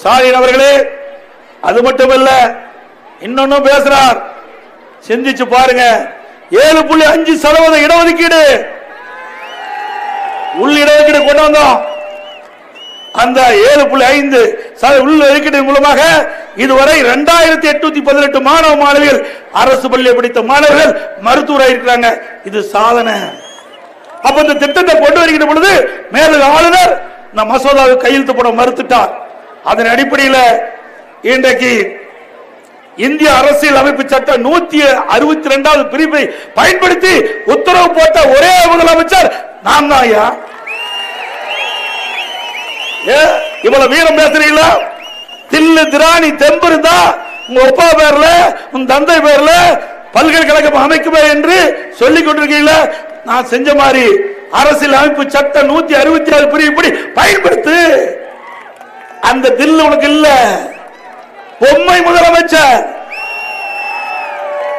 ஸ்டாலின் அவர்களே அது மட்டுமல்ல இன்னொன்னும் பேசுறார். சிந்திச்சு பாருங்க. ஏழு புள்ளி அஞ்சு சதவீத இடஒதுக்கீடு. உள் இடஒதுக்கீடு கொண்டு வந்தோம். அந்த ஏழு புள்ளி ஐந்து உள் ஒதுக்கீடு மூலமாக இதுவரை இரண்டாயிரத்தி எட்நூத்தி பதினெட்டு மாணவ மாணவிகள் அரசு பள்ளியை படித்த மாணவர்கள் மருத்துவராக இருக்கிறாங்க. இது சாதனை. அப்ப இந்த திட்டத்தை கொண்டு வருகிற பொழுது மேலும் ஆளுநர் இந்த மசோதாவை கையெழுத்து போட மறுத்துட்டார். அதன் அடிப்படையில் இன்றைக்கு இந்திய அரசியல் அமைப்பு சட்டம் நூத்தி அறுபத்தி ரெண்டாவது பிரிவை பயன்படுத்தி உத்தரவு போட்ட ஒரே முதலமைச்சர் நான் தான் ஐயா. ஏ, இவ்வளவு வீரம் பேசுறீங்களா? தில்லு திராணி தெம்பு இருந்தா உங்க அப்பா பேர்ல உங்க தந்தை பேர்ல பல்கலைக்கழகம் அமைக்குமே என்று சொல்லிக் கொண்டிருக்கீங்களா? நான் செஞ்ச மாதிரி அரசியல் அமைப்பு சட்டம் நூத்தி அறுபத்தி ஆறு பிரிவு படி பயன்படுத்து அந்த தில் உனக்கு இல்ல. பொம்மை முதலமைச்சர்.